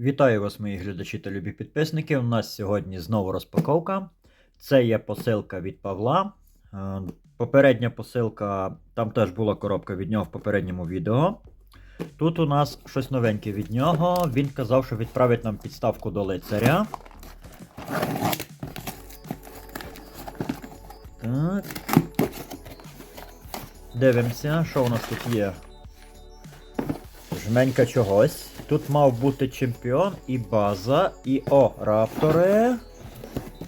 Вітаю вас, мої глядачі та любі підписники. У нас сьогодні знову розпаковка. Це є посилка від Павла. Е, Попередня посилка, там теж була коробка від нього в попередньому відео. Тут у нас щось новеньке від нього. Він казав, що відправить нам підставку до лицаря. Так. Дивимося, що у нас тут є. Жменька чогось. Тут мав бути чемпіон і база, і о, раптори.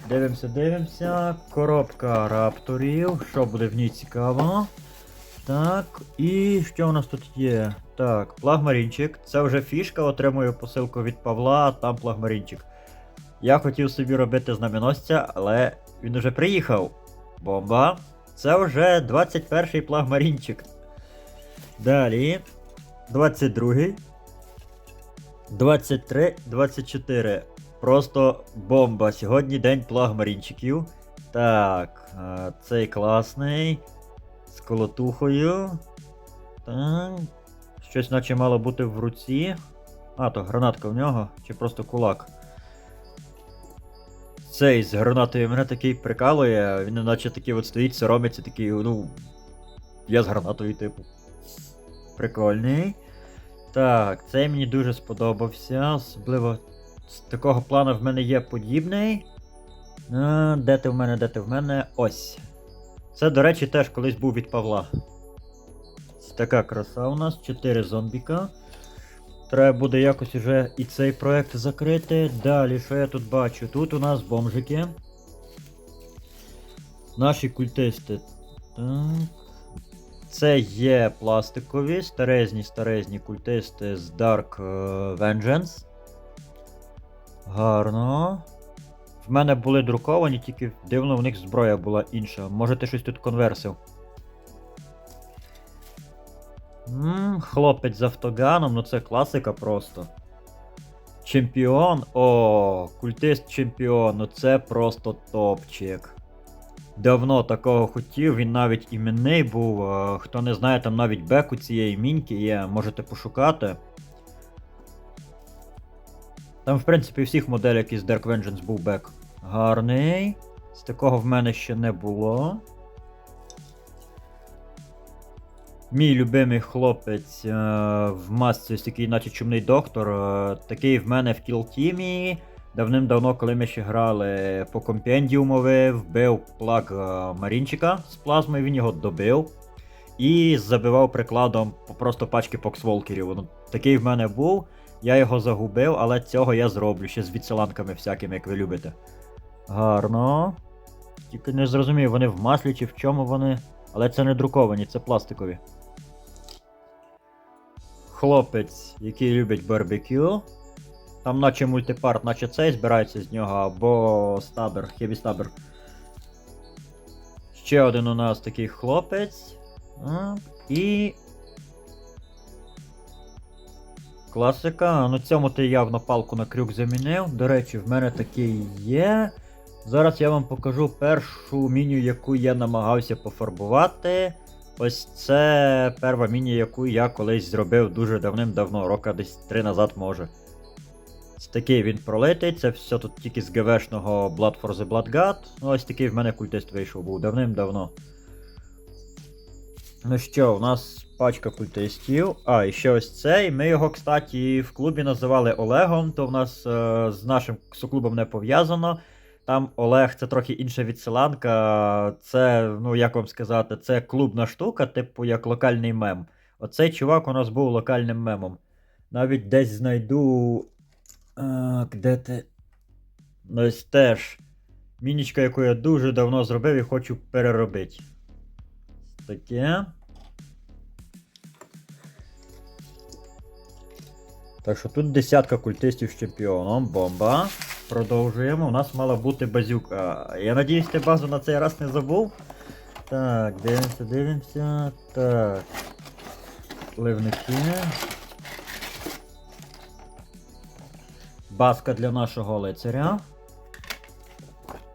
Дивимося, дивимося. Коробка рапторів. Що буде в ній цікаво? Так, і що у нас тут є? Так, плагмарінчик. Це вже фішка, отримую посилку від Павла, там плагмарінчик. Я хотів собі робити знаменосця, але він уже приїхав. Бомба. Це вже 21-й плагмарінчик. Далі. 22. 23, 24. Просто бомба. Сьогодні день плагмарінчиків. Так, цей класний. З колотухою. Так. Щось наче мало бути в руці. А, то гранатка в нього, чи просто кулак. Цей з гранатою мене такий прикалує, він наче такий от стоїть, соромиться, такий, ну. Я з гранатою, типу. Прикольний. Так, цей мені дуже сподобався. Особливо з такого плану в мене є подібний. А, де ти в мене, де ти в мене? Ось. Це, до речі, теж колись був від Павла. Ось така краса у нас, 4 зомбіка. Треба буде якось уже і цей проект закрити. Далі, що я тут бачу? Тут у нас бомжики. Наші культисти. Так. Це є пластикові, старезні старезні культисти з Dark е, Vengeance. Гарно. В мене були друковані, тільки дивно, в них зброя була інша. Може ти щось тут конверсив. Ммм, хлопець з автоганом, ну це класика просто. Чемпіон. О, культист чемпіон, ну це просто топчик. Давно такого хотів, він навіть іменний був. е, Хто не знає, там навіть бек у цієї міньки є, можете пошукати. Там, в принципі, всіх моделях із Dark Vengeance був бек. Гарний. З такого в мене ще не було. Мій любимий хлопець е, в масці такий, наче чумний доктор. е, такий в мене в кілтімі. Давним-давно, коли ми ще грали по компендіумові, вбив плаг е, Марінчика з плазмою, він його добив. І забивав прикладом просто пачки поксволкерів. Ну, такий в мене був. Я його загубив, але цього я зроблю ще з відсиланками всякими, як ви любите. Гарно. Тільки не зрозумів, вони в маслі чи в чому вони. Але це не друковані, це пластикові. Хлопець, який любить барбекю. Там наче мультипарт, наче цей збирається з нього, або стабер, хебі стабер. Ще один у нас такий хлопець. І. Класика. Ну цьому ти явно палку на крюк замінив. До речі, в мене такий є. Зараз я вам покажу першу мінію, яку я намагався пофарбувати. Ось це перша мінія, яку я колись зробив дуже давним-давно, рока десь 3 назад може. Такий він пролитий, це все тут тільки з ГВшного Blood for the Blood God. Ну, ось такий в мене культист вийшов був давним-давно. Ну що, у нас пачка культистів. А, і ще ось цей. Ми його, кстати, в клубі називали Олегом, то в нас е, з нашим соклубом не пов'язано. Там Олег це трохи інша відсиланка. Це, ну як вам сказати, це клубна штука, типу як локальний мем. Оцей чувак у нас був локальним мемом. Навіть десь знайду. А, де ти? Ось теж. Мінічка, яку я дуже давно зробив і хочу переробити. Таке. Так що тут десятка культистів з чемпіоном. Бомба. Продовжуємо. У нас мала бути базюка. Я надіюсь, ти базу на цей раз не забув. Так, дивимося, дивимося. Так. Ливники. Баска для нашого лицаря.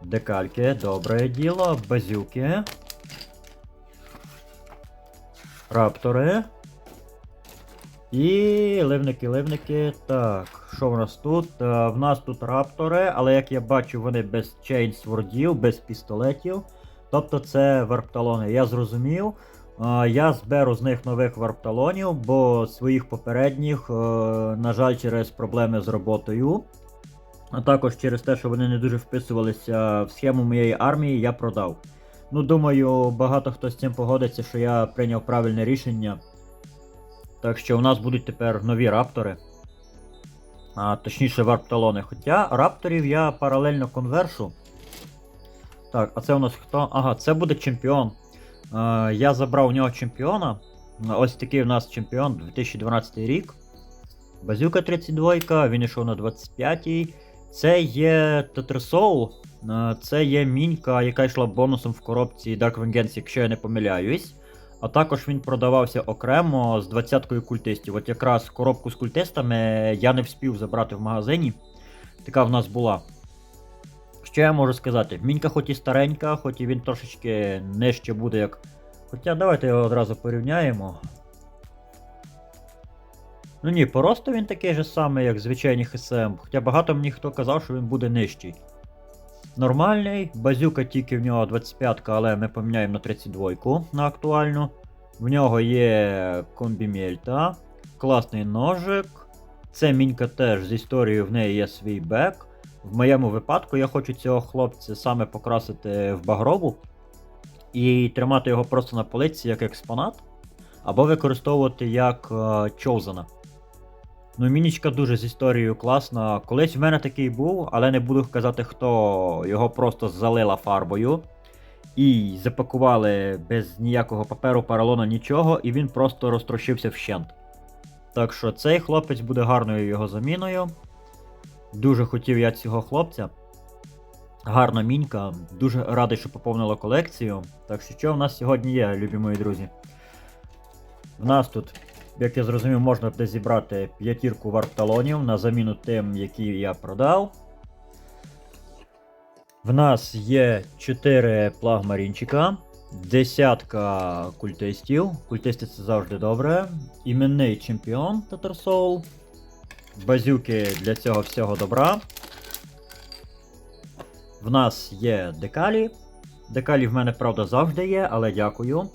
Декальки, добре діло. Базюки. Раптори. І ливники, ливники. Так. що в нас тут? Е, В нас тут раптори, але як я бачу, вони без чейнсвордів, без пістолетів. Тобто це варпталони. Я зрозумів. Я зберу з них нових варпталонів, бо своїх попередніх, е, на жаль, через проблеми з роботою. А також через те, що вони не дуже вписувалися в схему моєї армії, я продав. Ну, думаю, багато хто з цим погодиться, що я прийняв правильне рішення. Так що у нас будуть тепер нові раптори. А, точніше, варпталони. Хоча рапторів я паралельно конвершу. Так, а це у нас хто? Ага, це буде чемпіон. Е, я забрав у нього чемпіона. Ось такий у нас чемпіон 2012 рік. Базюка 32, він йшов на 25-й. Це є Тетресоул. Це є мінька, яка йшла бонусом в коробці Dark Vengeance, якщо я не помиляюсь. А також він продавався окремо з 20-кою культистів. От якраз коробку з культистами я не вспів забрати в магазині. Така в нас була. Що я можу сказати? Мінька хоч і старенька, хоч і він трошечки нижче буде як. Хоча давайте його одразу порівняємо. Ну ні, по росту він такий же самий, як звичайний ХСМ, хоча багато мені хто казав, що він буде нижчий. Нормальний, базюка тільки в нього 25, але ми поміняємо на 32 на актуальну. В нього є комбімельта, класний ножик. Це мінька теж з історією в неї є свій бек. В моєму випадку я хочу цього хлопця саме покрасити в багрову і тримати його просто на полиці як експонат, або використовувати як е, Чоузена. Ну, мінічка дуже з історією класна. Колись в мене такий був, але не буду казати, хто його просто залила фарбою. І запакували без ніякого паперу, паралону, нічого, і він просто розтрощився вщент. Так що цей хлопець буде гарною його заміною. Дуже хотів я цього хлопця. Гарна мінька. Дуже радий, що поповнила колекцію. Так що що в нас сьогодні є, любі мої друзі? В нас тут, як я зрозумів, можна буде зібрати п'ятірку варпталонів на заміну тим, які я продав. В нас є 4 плагмарінчика, десятка культистів. Культисти це завжди добре. Іменний чемпіон Татарсоул. Базюки для цього всього добра. В нас є декалі. Декалі в мене, правда, завжди є, але дякую.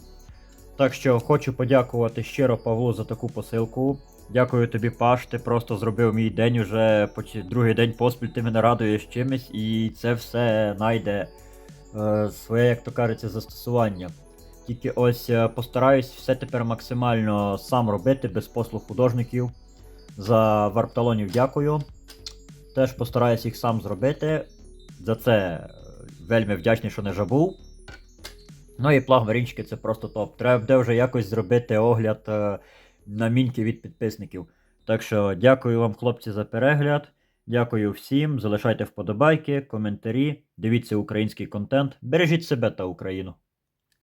Так що хочу подякувати щиро Павлу за таку посилку. Дякую тобі, Паш. Ти просто зробив мій день уже другий день поспіль, ти мене радуєш чимось, і це все знайде е, своє, як то кажеться, застосування. Тільки ось е, постараюсь все тепер максимально сам робити без послуг художників. За варпталонів дякую. Теж постараюсь їх сам зробити. За це е, вельми вдячний, що не забув. Ну і плагмарінчики це просто топ. Треба буде вже якось зробити огляд е, на міньки від підписників. Так що дякую вам, хлопці, за перегляд. Дякую всім. Залишайте вподобайки, коментарі, дивіться український контент. Бережіть себе та Україну.